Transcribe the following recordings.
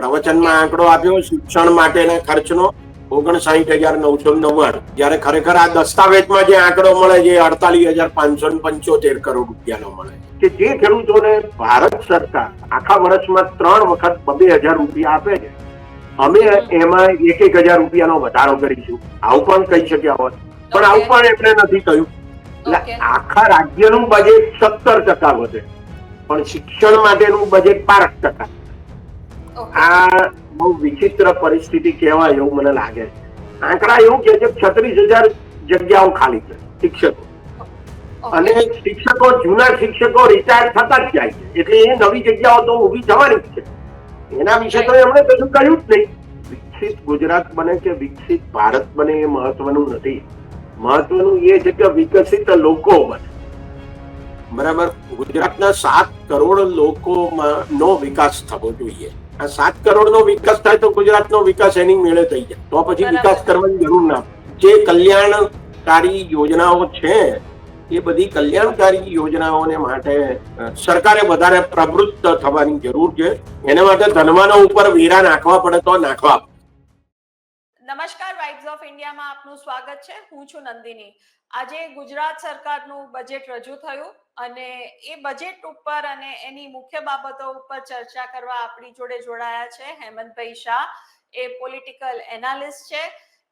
પ્રવચનમાં આંકડો આપ્યો શિક્ષણ માટેના ખર્ચનો ઓગણસાઠ હજાર નવસો નવ્વાણું. જયારે ખરેખર આ દસ્તાવેજમાં જે આંકડો મળે છે અડતાલીસ હજાર પાંચસો પંચોતેર કરોડ રૂપિયાનો મળે કે જે ખેડૂતોને ભારત સરકાર આખા વર્ષમાં ત્રણ વખત બબે હજાર રૂપિયા આપે છે અમે એમાં એક એક હજાર રૂપિયાનો વધારો કરીશું. આવું પણ કહી શક્યા હોત. પણ આવું પણ એમણે નથી કહ્યું. એટલે આખા રાજ્યનું બજેટ સત્તર ટકા વધે. પણ શિક્ષણ માટેનું બજેટ બાર ટકા. આ બહુ વિચિત્ર પરિસ્થિતિ કહેવાય એવું મને લાગે છે. આંકડા એવું કે છે છત્રીસ હજાર જગ્યાઓ ખાલી છે શિક્ષકો. અને શિક્ષકો જૂના શિક્ષકો રિટાયર થતા જ જાય છે. એટલે એ નવી જગ્યાઓ તો ઊભી થવાની જ છે. એના વિશે તો એમણે કશું કહ્યું જ નહીં. વિકસિત ગુજરાત બને કે વિકસિત ભારત બને એ મહત્વનું નથી. મહત્વનું એ છે કે વિકસિત લોકો બને. બરાબર? ગુજરાતના સાત કરોડ લોકોમાં નો વિકાસ થવો જોઈએ. આ સાત કરોડ નો વિકાસ થાય તો ગુજરાતનો વિકાસ એની મેળે થઈ જાય. તો પછી વિકાસ કરવાની જરૂર ના જે કલ્યાણકારી યોજનાઓ છે એ બધી કલ્યાણકારી યોજનાઓને માટે સરકારે વધારે પ્રવૃત્ત થવાની જરૂર છે. એને માટે ધનવાનો ઉપર વેરા નાખવા પડે તો નાખવા નમસ્કાર વાઇબ્સ ઓફ ઇન્ડિયામાં આપનું સ્વાગત છે. હું છું નંદિની. આજે ગુજરાત સરકારનું બજેટ રજૂ થયું. અને એ બજેટ ઉપર અને એની મુખ્ય બાબતો ઉપર ચર્ચા કરવા આપણી જોડે જોડાયા છે. હેમંતભાઈ શાહ એ પોલિટિકલ એનાલિસ્ટ છે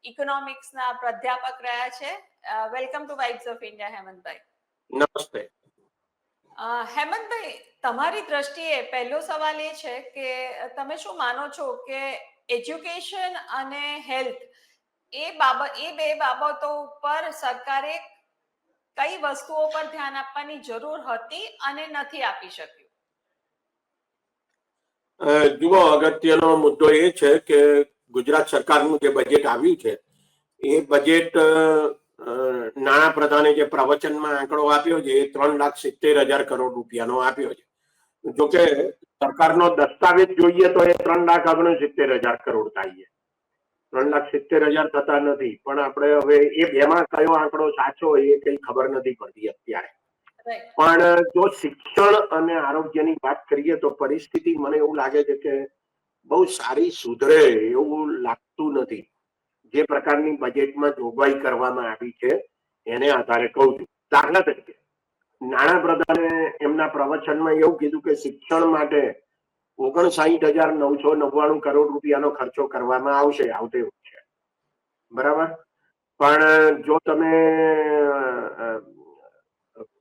ઇકોનોમિક્સના પ્રાધ્યાપક રહ્યા છે. Welcome to vibes of India Hemantbhai. નમસ્તે. હેમંતભાઈ તમારી દ્રષ્ટિએ પહેલો સવાલ એ છે કે તમે શું માનો છો કે એજ્યુકેશન અને હેલ્થ એ બાબત એ બે બાબતો ઉપર સરકારે કઈ વસ્તુઓ પર ધ્યાન આપવાની જરૂર હતી અને નથી આપી શક્યું? જુઓ, અગત્યનો મુદ્દો એ છે કે ગુજરાત સરકારનું જે બજેટ આવ્યું છે, એ બજેટ નાણાં પ્રધાને જે પ્રવચનમાં આંકડો આપ્યો છે, એ ત્રણ લાખ સિત્તેર હજાર કરોડ રૂપિયાનો આપ્યો છે. જોકે સરકારનો દસ્તાવેજ જોઈએ તો એ ત્રણ લાખ ઓગણસિત્તેર હજાર કરોડ થાય છે. ત્રણ લાખ સિત્તેર હજાર થતા નથી. પણ આપણે હવે એ બેમાં કયો આંકડો સાચો એ કઈ ખબર નથી પડતી અત્યારે. પણ જો શિક્ષણ અને આરોગ્યની વાત કરીએ તો પરિસ્થિતિ મને એવું લાગે છે કે બહુ સારી સુધરે એવું લાગતું નથી. જે પ્રકારની બજેટમાં જોગવાઈ કરવામાં આવી છે એને આધારે કહું છું. દાખલા તરીકે નાણાં પ્રધાને એમના પ્રવચનમાં એવું કીધું કે શિક્ષણ માટે ઓગણસાઠ હજાર નવસો નવ્વાણું કરોડ રૂપિયાનો ખર્ચો કરવામાં આવશે, આવતે વર્ષે બરાબર? પણ, જો તમે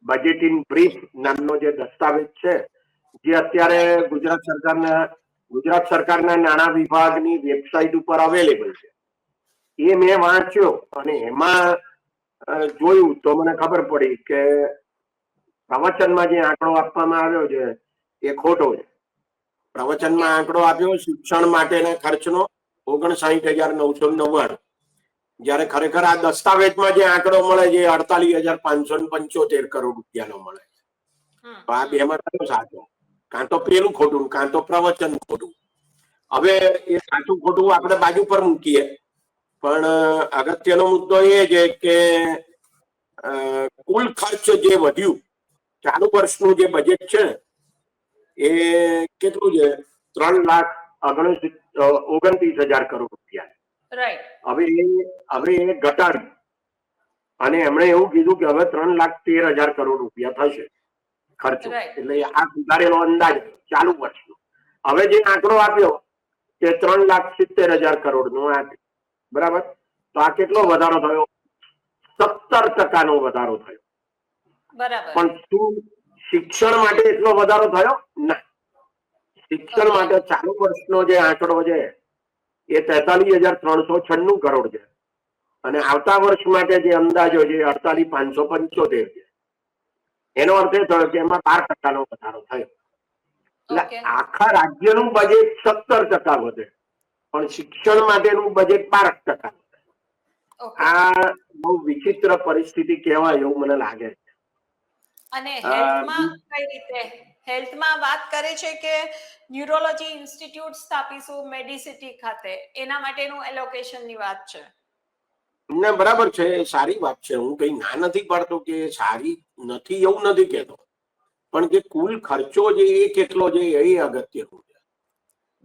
બજેટ ઇન બ્રીફ નામનો જે દસ્તાવેજ છે, જે અત્યારે ગુજરાત સરકારના ગુજરાત સરકારના નાણાં વિભાગની વેબસાઇટ ઉપર અવેલેબલ છે. એ મેં વાંચ્યો અને એમાં જોયું તો મને ખબર પડી કે પ્રવચનમાં જે આંકડો આપવામાં આવ્યો છે, એ ખોટો છે. પ્રવચનમાં આંકડો આપ્યો શિક્ષણ માટેના ખર્ચનો ઓગણસાઠ હજાર નવસો નવ્વાણું. જયારે ખરેખર આ દસ્તાવેજમાં જે આંકડો મળે છે અડતાલીસ હજાર પાંચસો પંચોતેર કરોડ રૂપિયાનો મળે છે. તો આ બેમાં કયો સાચો. કાં તો પેલું ખોટું કાં તો પ્રવચન ખોટું. હવે એ સાચું ખોટું આપણે બાજુ પર મૂકીએ. પણ અગત્યનો મુદ્દો એ છે કે કુલ ખર્ચ જે વધ્યું ચાલુ વર્ષનું જે બજેટ છે ને, એ કેટલું છે? ત્રણ લાખ ઓગણત્રીસ હજાર કરોડ રૂપિયા. હવે હવે એ ઘટાડ્યું. અને એમણે એવું કીધું કે હવે ત્રણ લાખ તેર હજાર કરોડ રૂપિયા થશે ખર્ચો. એટલે આ સુધારેલો અંદાજ ચાલુ વર્ષનો. હવે જે આંકડો આપ્યો તે ત્રણ લાખ સિત્તેર હજાર કરોડ નો આપ્યો બરાબર? તો આ કેટલો વધારો થયો? સત્તર ટકાનો વધારો થયો. પણ શું શિક્ષણ માટે એટલો વધારો થયો? ના. શિક્ષણ માટે ચાલુ વર્ષનો જે આંકડો છે એ તેતાલીસ હજાર ત્રણસો છન્નું કરોડ છે. અને આવતા વર્ષ માટે જે અંદાજો છે અડતાલીસ પાંચસો પંચોતેર છે. એનો અર્થ એ થયો કે એમાં બાર ટકાનો વધારો થયો. એટલે આખા રાજ્યનું બજેટ સત્તર ટકા વધે. પણ શિક્ષણ માટેનું બજેટ બાર ટકા વધે. આ બહુ વિચિત્ર પરિસ્થિતિ કહેવાય એવું મને લાગે છે. અને હેલ્થમાં કઈ રીતે? હેલ્થમાં વાત કરે છે કે ન્યુરોલોજી ઇન્સ્ટિટ્યૂટ સ્થાપીશું મેડિસિટી ખાતે. એના માટેનું એલોકેશનની વાત છે. ના બરાબર છે. સારી વાત છે. હું કઈ ના નથી પાડતો કે સારી નથી એવું નથી કહેતો. પણ જે કુલ ખર્ચો જે એ કેટલો છે એ અગત્યનું છે.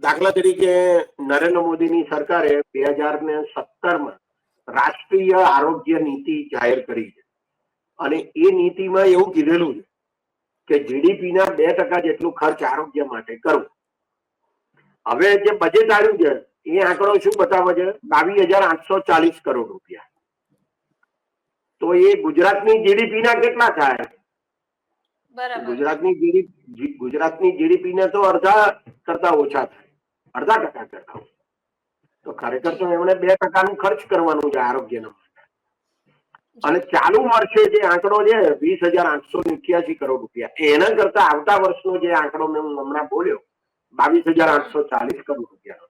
દાખલા તરીકે નરેન્દ્ર મોદીની સરકારે બે હજાર ને સત્તરમાં રાષ્ટ્રીય આરોગ્ય નીતિ જાહેર કરી છે. અને એ નીતિમાં એવું કીધેલું છે કે જીડીપી ના બે ટકા જેટલું ખર્ચ આરોગ્ય માટે કરવું. હવે જે બજેટ આવ્યું છે એ આંકડો શું બતાવે છે? બાવીસ હજાર આઠસો ચાલીસ કરોડ રૂપિયા. તો એ ગુજરાતની જીડીપી ના કેટલા થાય? ગુજરાતની જીડીપી ગુજરાતની જીડીપી ને તો અડધા કરતા ઓછા થાય. અડધા ટકા કરતા તો ખરેખર તો એમણે બે ટકાનું ખર્ચ કરવાનું છે આરોગ્યના અને ચાલુ વર્ષે જે આંકડો છે વીસ હજાર આઠસો ઇઠ્યાસી કરોડ રૂપિયા. એના કરતા આવતા વર્ષનો જે આંકડો મેં હમણાં બોલ્યો બાવીસ હજાર આઠસો ચાલીસ કરોડ રૂપિયાનો.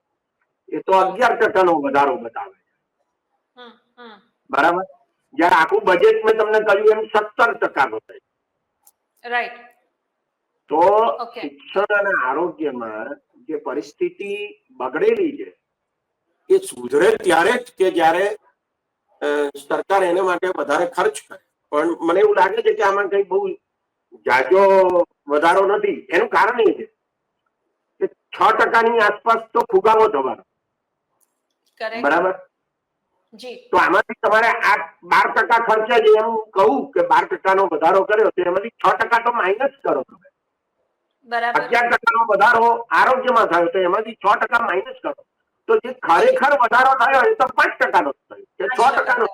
એ તો અગિયાર ટકાનો વધારો બતાવે છે. બરાબર? જયારે આખું બજેટ મેં તમને કહ્યું એમ સત્તર ટકા બતાવે રાઈટ તો. શિક્ષણ અને આરોગ્યમાં જે પરિસ્થિતિ બગડેલી છે એ સુધરે ત્યારે જ કે જ્યારે સરકાર એના માટે વધારે ખર્ચ કરે. પણ મને એવું લાગે છે કે આમાં કઈ બહુ જાજો વધારો નથી. એનું કારણ એ છે કે છ ટકાની આસપાસ તો ફુગાવો થવાનો. બરાબર? તો આમાંથી તમારે આ બાર ટકા ખર્ચે જ એમ કહું કે બાર ટકાનો વધારો કર્યો તો એમાંથી છ ટકા તો માઇનસ કરો તમે. અગિયાર ટકાનો વધારો આરોગ્યમાં થયો તો એમાંથી છ ટકા માઇનસ કરો. તો જે ખરેખર વધારો થયો એ તો પાંચ ટકાનો થયો કે છ ટકાનો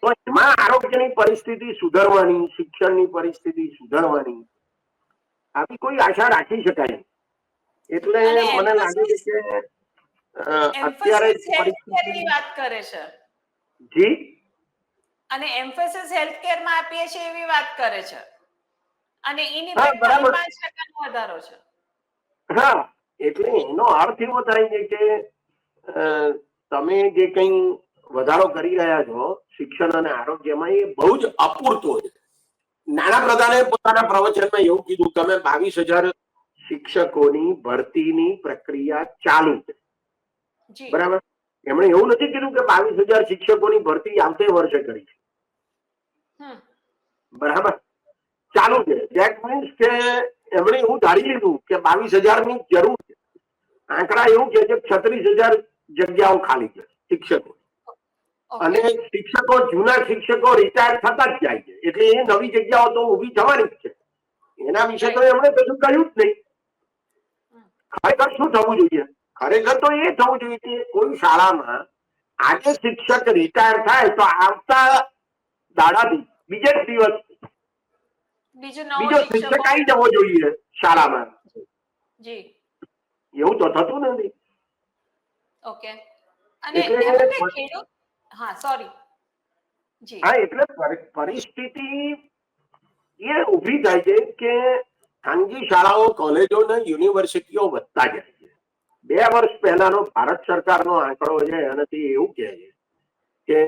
તો એમાં આરોગ્યની પરિસ્થિતિ સુધરવાની શિક્ષણની પરિસ્થિતિ સુધરવાની આવી કોઈ આશા રાખી શકાય? એટલે મને લાગે છે કે અત્યારે વાત કરે છે. જી? અને એમ્ફેસિસમાં આપીએ છીએ એવી વાત કરે છે. અને એની હા, બરાબર. પાંચ વધારો છે. હા. એટલે એનો અર્થ એવો થાય છે કે તમે જે કઈ વધારો કરી રહ્યા છો શિક્ષણ અને આરોગ્યમાં એ બહુ જ અપૂરતો છે. નાણાપ્રધાને પોતાના પ્રવચનમાં એવું કીધું તમે બાવીસ હજાર શિક્ષકોની ભરતીની પ્રક્રિયા ચાલુ છે. બરાબર? એમણે એવું નથી કીધું કે બાવીસ હજાર શિક્ષકોની ભરતી આવતે વર્ષે કરી છે. બરાબર? ચાલુ છે. દેટ મીન્સ કે એમણે એવું ધારી લીધું કે બાવીસ હજારની જરૂર છે. આંકડા એવું કે છે છત્રીસ હજાર જગ્યાઓ ખાલી છે શિક્ષકો. અને શિક્ષકો જૂના શિક્ષકો રિટાયર થતા જ જાય છે. એટલે એ નવી જગ્યાઓ તો ઊભી થવાની જ છે. એના વિશે તો એમણે કશું કહ્યું જ નહીં. ખરેખર શું થવું જોઈએ? ખરેખર તો એ થવું જોઈએ કે કોઈ શાળામાં આજે શિક્ષક રિટાયર થાય તો આવતા દાડાથી બીજે જ દિવસ બીજો શિક્ષક શિક્ષકો આવી જવો જોઈએ શાળામાં. જી. એવું તો થતું નથી. ઓકે. અને ખેડૂત હા સોરી જી. હા એટલે પરિસ્થિતિ એ ઊભી થાય છે કે ખાનગી શાળાઓ કોલેજો ને યુનિવર્સિટીઓ વધતા જાય છે. બે વર્ષ પહેલાનો ભારત સરકારનો આંકડો છે એનાથી એવું કહે છે કે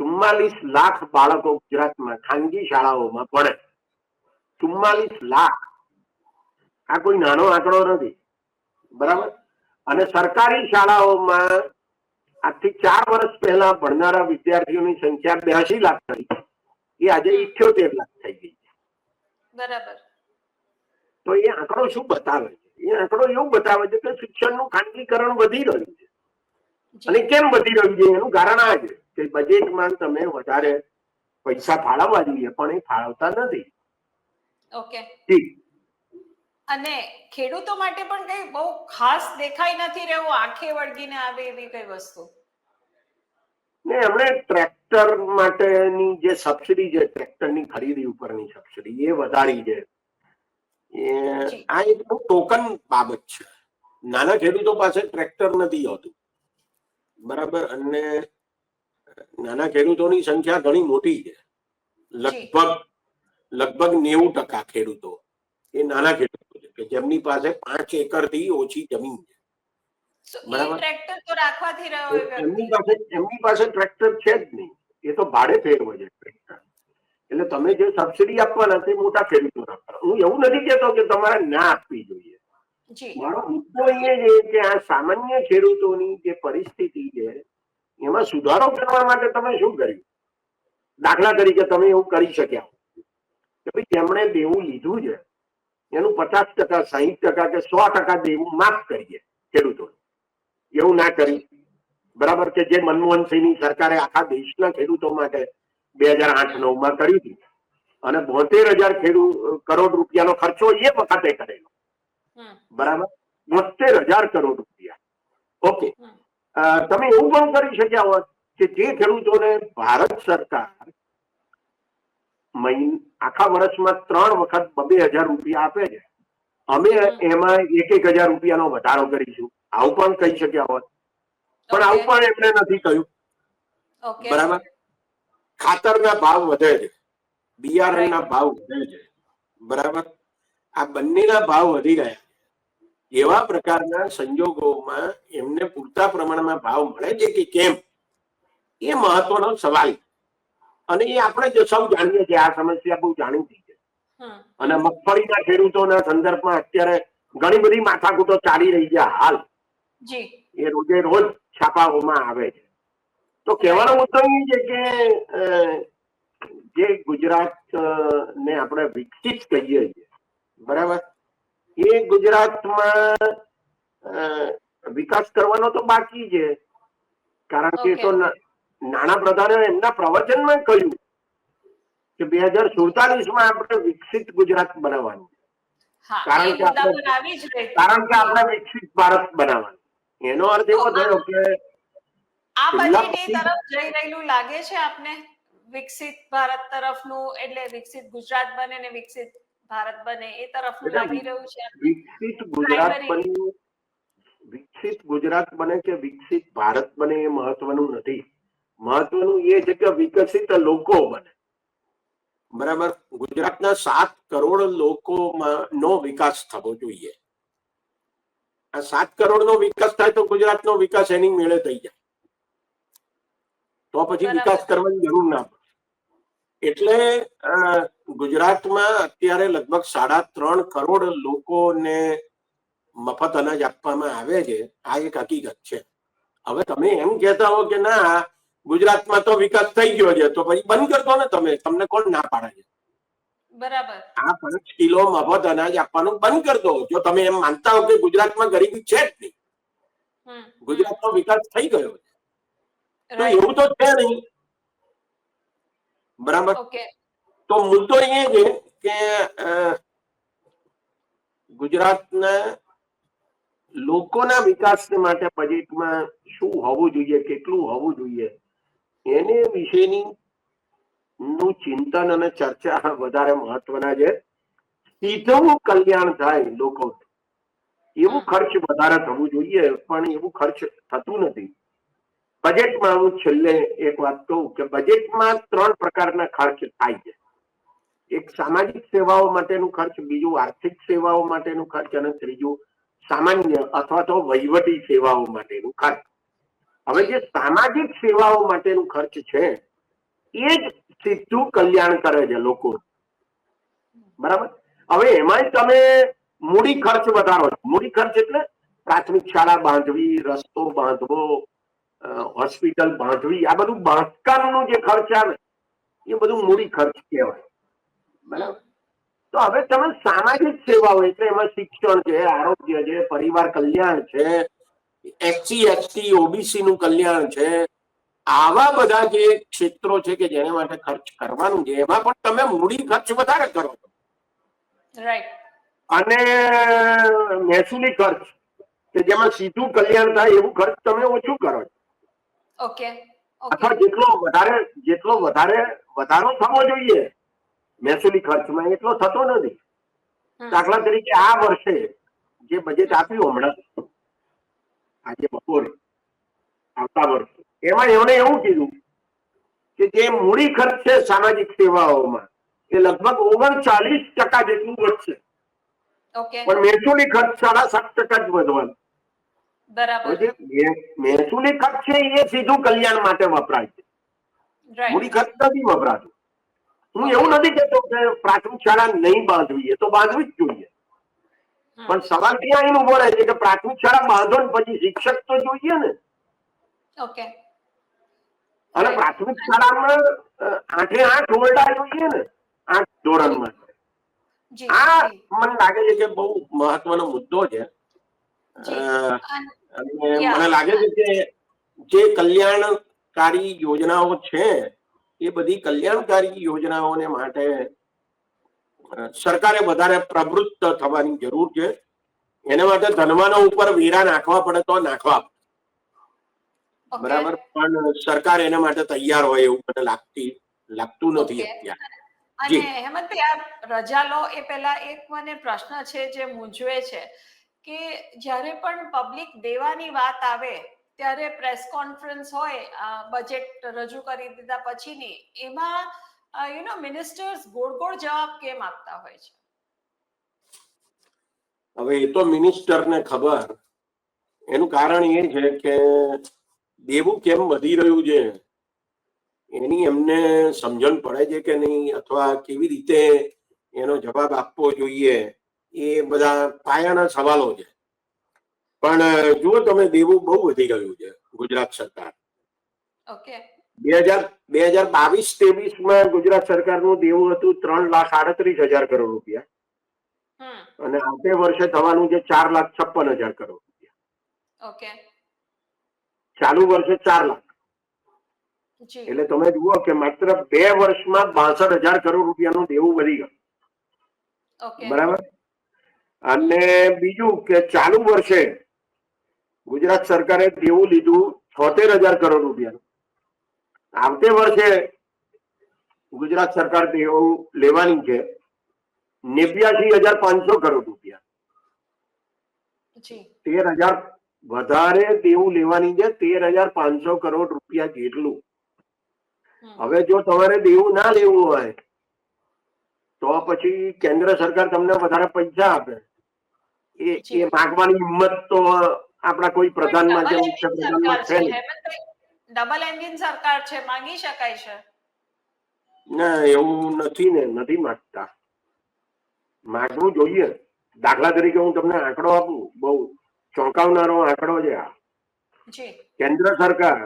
ચુમ્માલીસ લાખ બાળકો ગુજરાતમાં ખાનગી શાળાઓમાં ભણે. ચુમ્માલીસ લાખ. આ કોઈ નાનો આંકડો નથી. બરાબર? અને સરકારી શાળાઓમાં આજથી ચાર વર્ષ પહેલા ભણનારા વિદ્યાર્થીઓની સંખ્યા બ્યાસી લાખ થઈ એ આજે ઇઠ્યોતેર લાખ થઈ ગઈ બરાબર. તો એ આંકડો શું બતાવે છે? એ આંકડો એવું બતાવે છે કે શિક્ષણનું ખાનગીકરણ વધી રહ્યું છે. અને કેમ વધી રહ્યું છે? એનું કારણ આ છે કે બજેટમાં તમે વધારે પૈસા ફાળવવા જોઈએ પણ એ ફાળવતા નથી. ઓકે. જી. અને ખેડૂતો માટે પણ કઈ બહુ ખાસ દેખાઈ નથી રહ્યું આંખે વળગીને આવે એવી કઈ વસ્તુ? ને એમણે ટ્રેક્ટર માટેની જે સબસિડી છે ટ્રેક્ટરની ખરીદી ઉપરની સબસિડી એ વધારી છે. આ એક ટોકન બાબત છે. નાના ખેડૂતો પાસે ટ્રેક્ટર નથી હોતું. બરાબર? અને નાના ખેડૂતોની સંખ્યા ઘણી મોટી છે. લગભગ લગભગ નેવું ટકા ખેડૂતો એ નાના ખેડૂતો જેમની પાસે પાંચ એકરથી ઓછી જમીન છે. એમની પાસે એમની પાસે ટ્રેક્ટર છે જ નહીં. એ તો ભાડે ફેરવે છે ટ્રેક્ટર એટલે તમે જે સબસિડી આપવાના તે મોટા ખેડૂતો આપવાના હું એવું નથી કેતો કે તમારે ના આપવી જોઈએ. મારો મુદ્દો એ છે કે આ સામાન્ય ખેડૂતોની જે પરિસ્થિતિ છે એમાં સુધારો કરવા માટે તમે શું કર્યું? દાખલા તરીકે તમે એવું કરી શક્યા કે ભાઈ જેમણે દેવું લીધું છે એનું પચાસ ટકા સાહીઠ ટકા કે સો ટકા દેવું માફ કરીએ ખેડૂતો એવું ના કરી. બરાબર કે જે મનમોહન સિંહની સરકારે આખા દેશના ખેડૂતો માટે બે હજાર આઠ નવમાં કરી હતી. અને બોતેર હજાર ખેડૂત કરોડ રૂપિયાનો ખર્ચો એ વખતે કરેલો. બરાબર? બોતેર હજાર કરોડ રૂપિયા. ઓકે. તમે એવું પણ કરી શક્યા હોત કે જે ખેડૂતોને ભારત સરકાર આખા વર્ષમાં ત્રણ વખત બબે હજાર રૂપિયા આપે છે. અમે એમાં એક એક હજાર રૂપિયાનો વધારો કરીશું. આવું પણ કહી શક્યા હોત. પણ આવું પણ એમણે નથી કહ્યું. બરાબર? ખાતરના ભાવ વધે છે. બિયારણના ભાવ વધે છે. બરાબર? આ બંનેના ભાવ વધી રહ્યા છે. એવા પ્રકારના સંજોગોમાં એમને પૂરતા પ્રમાણમાં ભાવ મળે છે કે કેમ? એ મહત્વનો સવાલ અને એ આપણે જો સૌ જાણીએ છીએ આ સમસ્યા બહુ જાણીતી છે. અને મગફળીના ખેડૂતોના સંદર્ભમાં અત્યારે ઘણી બધી માથાકૂટો ચાલી રહી છે હાલ. એ રોજે રોજ છાપાઓમાં આવે છે. તો કહેવાનો મુદ્દો એ છે કે જે ગુજરાત ને આપણે વિકસિત કહીએ છીએ બરાબર? એ ગુજરાતમાં વિકાસ કરવાનો તો બાકી છે. કારણ કે તો નાણાં પ્રધાને એમના પ્રવચનમાં કહ્યું કે બે હજાર સુડતાલીસમાં આપણે વિકસિત ગુજરાત બનાવવાનું. કારણ કે આપણે- કારણ કે આપણે વિકસિત ભારત બનાવવાનું. એનો અર્થ એવો થયો કે આ બજેટ તરફ જઈ રહેલું લાગે છે આપને? વિકસિત ભારત તરફનું એટલે વિકસિત ગુજરાત બને ને વિકસિત ભારત બને એ તરફનું લાગી રહ્યું છે વિકસિત ગુજરાત. વિકસિત ગુજરાત બને કે વિકસિત ભારત બને એ મહત્વનું નથી. મહત્વનું એ છે કે વિકસિત લોકો બને. બરાબર? ગુજરાતના સાત કરોડ લોકોમાં નો વિકાસ થવો જોઈએ. આ સાત કરોડ નો વિકાસ થાય તો ગુજરાતનો વિકાસ એની મેળે થઈ જાય. તો પછી વિકાસ કરવાની જરૂર ના પડે. એટલે ગુજરાતમાં અત્યારે લગભગ સાડા ત્રણ કરોડ લોકોને મફત અનાજ આપવામાં આવે છે. આ એક હકીકત છે. હવે તમે એમ કહેતા હો કે ના ગુજરાતમાં તો વિકાસ થઈ ગયો છે તો પછી બંધ કરતો ને તમે. તમને કોણ ના પાડે છે? બરાબર. આ પાંચ કિલો મફત અનાજ આપવાનું બંધ કરી દો. જો તમે એમ માનતા હો કે ગુજરાતમાં ગરીબી છે જ નહીં. ગુજરાતનો વિકાસ થઈ ગયો છે. તો એવું તો છે નહીં. બરાબર? તો મુદ્દો એ છે કે ગુજરાતના લોકોના વિકાસ માટે બજેટમાં શું હોવું જોઈએ કેટલું હોવું જોઈએ? એને વિશેની નું ચિંતન અને ચર્ચા વધારે મહત્વના છે. સીધું કલ્યાણ થાય લોકો. એવું ખર્ચ વધારે થવું જોઈએ, પણ એવું ખર્ચ થતું નથી. બજેટમાં હું છેલ્લે એક વાત કહું કે બજેટમાં ત્રણ પ્રકારના ખર્ચ થાય છે. એક સામાજિક સેવાઓ માટેનું ખર્ચ, બીજું આર્થિક સેવાઓ માટેનું ખર્ચ અને ત્રીજું સામાન્ય અથવા તો વહીવટી સેવાઓ માટેનું ખર્ચ. હવે જે સામાજિક સેવાઓ માટેનું ખર્ચ છે, એ જ સીધું કલ્યાણ કરે છે લોકો. બરાબર? હવે એમાં તમે મૂડી ખર્ચ વધારો મૂડી ખર્ચ એટલે પ્રાથમિક શાળા બાંધવી, રસ્તો બાંધવો હોસ્પિટલ બાંધવી, આ બધું બાંધકામનું જે ખર્ચ આવે, એ બધું મૂડી ખર્ચ કહેવાય. બરાબર? તો હવે તમે સામાજિક સેવાઓ, એટલે એમાં શિક્ષણ છે, આરોગ્ય છે, પરિવાર કલ્યાણ છે એસસી એસટી ઓબીસી નું કલ્યાણ છે. આવા બધા જે ક્ષેત્રો છે કે જેને માટે ખર્ચ કરવાનું છે એમાં પણ તમે મૂડી ખર્ચ વધારે કરો છો. રાઈટ અને મહેસૂલી ખર્ચ કે જેમાં સીધું કલ્યાણ થાય એવું ખર્ચ તમે ઓછું કરો છો. ઓકે અથવા જેટલો વધારે જેટલો વધારે વધારો થવો જોઈએ. મહેસૂલી ખર્ચમાં એટલો થતો નથી. દાખલા તરીકે આ વર્ષે જે બજેટ આપ્યું હમણાં આજે બપોરે આવતા વર્ષે. એમાં એમણે એવું કીધું કે જે મૂડી ખર્ચ છે સામાજિક સેવાઓમાં એ લગભગ ઓગણચાલીસ ટકા જેટલું વધશે. પણ મહેસૂલી ખર્ચ સાડા સાત ટકા જ વધવાનું. મહેસૂલી ખર્ચ છે એ સીધું કલ્યાણ માટે વપરાય છે. મૂડી ખર્ચ નથી વપરાતું. હું એવું નથી કેતો કે પ્રાથમિક શાળા નહીં બાંધવી એ તો બાંધવી જ જોઈએ. પણ સવાલ ત્યાં આવીને ઊભો રહે છે કે પ્રાથમિક શાળા બાંધો ને પછી શિક્ષક તો જોઈએ ને. ઓકે અને પ્રાથમિક શાળામાં આઠે આઠ ઓરડા જોઈએ ને આઠ ધોરણમાં. આ મને લાગે છે કે બહુ મહત્વનો મુદ્દો છે. અને મને લાગે છે કે જે કલ્યાણકારી યોજનાઓ છે એ બધી કલ્યાણકારી યોજનાઓને માટે સરકારે વધારે પ્રવૃત્ત થવાની જરૂર છે. એના માટે ધનવાનો ઉપર વેરા નાખવા પડે તો નાખવા બરાબર? પણ સરકાર એના માટે તૈયાર હોય એવું મને લાગતી લાગતું નથી અત્યારે. અને. હેમંતભાઈ આ રજા લો એ પહેલા એક મને પ્રશ્ન છે જે મૂંઝવે છે કે જ્યારે પણ પબ્લિક દેવાની વાત આવે ત્યારે પ્રેસ કોન્ફરન્સ હોય બજેટ રજૂ કરી દીધા પછીની એમાં યુ નો મિનિસ્ટર્સ ગોળ ગોળ જવાબ કેમ આપતા હોય છે? હવે એ તો મિનિસ્ટરને ખબર. એનું કારણ એ છે કે દેવું કેમ વધી રહ્યું છે? એની એમને સમજણ પડે છે કે નહીં? અથવા કેવી રીતે એનો જવાબ આપવો જોઈએ? એ બધા પાયાના સવાલો છે. પણ જુઓ તમે દેવું બહુ વધી ગયું છે ગુજરાત સરકાર. ઓકે બે હજાર બે હજાર બાવીસ ત્રેવીસમાં ગુજરાત સરકારનું દેવું હતું ત્રણ લાખ આડત્રીસ હજાર કરોડ રૂપિયા. અને આવતે વર્ષે થવાનું છે ચાર લાખ છપ્પન હજાર કરોડ રૂપિયા. ઓકે. ચાલુ વર્ષે ચાર લાખ. એટલે તમે જુઓ કે માત્ર બે વર્ષમાં બાસઠ હજાર કરોડ રૂપિયાનું દેવું વધી ગયું. બરાબર? અને બીજું કે ચાલુ વર્ષે ગુજરાત સરકારે દેવું લીધું છોતેર હજાર કરોડ રૂપિયાનું. આવતે વર્ષે ગુજરાત સરકાર એવું લેવાની છે નેવ્યાસી હજાર પાંચસો કરોડ રૂપિયા. તેર હજાર વધારે દેવું લેવાની છે તેર હજાર પાંચસો કરોડ રૂપિયા જેટલું. હવે જો તમારે દેવું ના લેવું હોય તો પછી કેન્દ્ર સરકાર તમને વધારે પૈસા આપે. એ એ માગવાની હિંમત તો આપણા કોઈ પ્રધાનમાં કે મુખ્ય પ્રધાનમાં છે નહીં. ડબલ એન્જિન સરકાર છે માંગી શકાય છે? ના એવું નથી ને નથી માંગતા. માંગવું જોઈએ. દાખલા તરીકે હું તમને આંકડો આપું. બહુ ચોંકાવનારો આંકડો છે આ. કેન્દ્ર સરકાર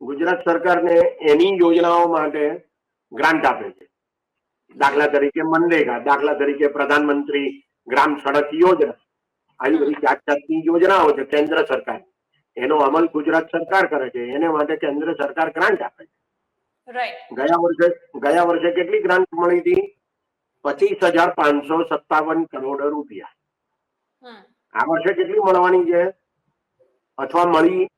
ગુજરાત સરકારને એની યોજનાઓ માટે ગ્રાન્ટ આપે છે. દાખલા તરીકે મનરેગા દાખલા તરીકે પ્રધાનમંત્રી ગ્રામ સડક યોજના. આવી બધી જાત જાતની યોજનાઓ છે કેન્દ્ર સરકાર એનો અમલ ગુજરાત સરકાર કરે છે. એને માટે કેન્દ્ર સરકાર ગ્રાન્ટ આપે છે. ગયા વર્ષે ગયા વર્ષે કેટલી ગ્રાન્ટ મળી હતી? પચીસ હજાર પાંચસો સત્તાવન કરોડ રૂપિયા. આ વર્ષે કેટલી મળવાની છે? અથવા મળી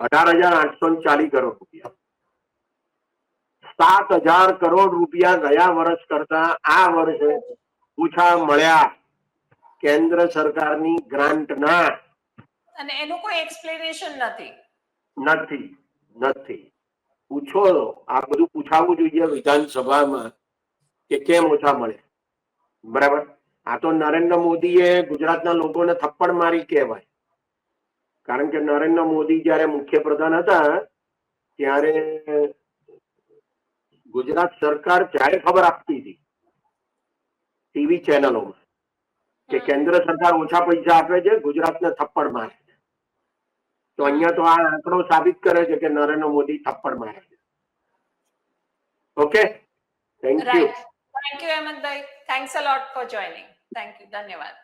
અઢાર હજાર આઠસો ચાલીસ કરોડ રૂપિયા. સાત હજાર કરોડ રૂપિયા ગયા વર્ષ કરતા આ વર્ષે ઓછા મળ્યા. કેન્દ્ર સરકારની ગ્રાન્ટના અને એનું કોઈ એક્સપ્લેનેશન નથી. નથી નથી. પૂછો આ બધું પૂછાવવું જોઈએ વિધાનસભામાં કે કેમ ઓછા મળે. બરાબર? આ તો નરેન્દ્ર મોદીએ ગુજરાતના લોકોને થપ્પડ મારી કહેવાય. કારણ કે નરેન્દ્ર મોદી જ્યારે મુખ્યપ્રધાન હતા ત્યારે ગુજરાત સરકાર ત્યારે ખબર આપતી હતી? ટીવી ચેનલોમાં કે હમ. કેન્દ્ર સરકાર ઓછા પૈસા આપે છે ગુજરાતને થપ્પડ મારે. છે તો અહીંયા તો આ આંકડો સાબિત કરે છે કે નરેન્દ્ર મોદી થપ્પડ મારે છે. Okay thank you thank you Hemantbhai thanks a lot for joining thank you ધન્યવાદ.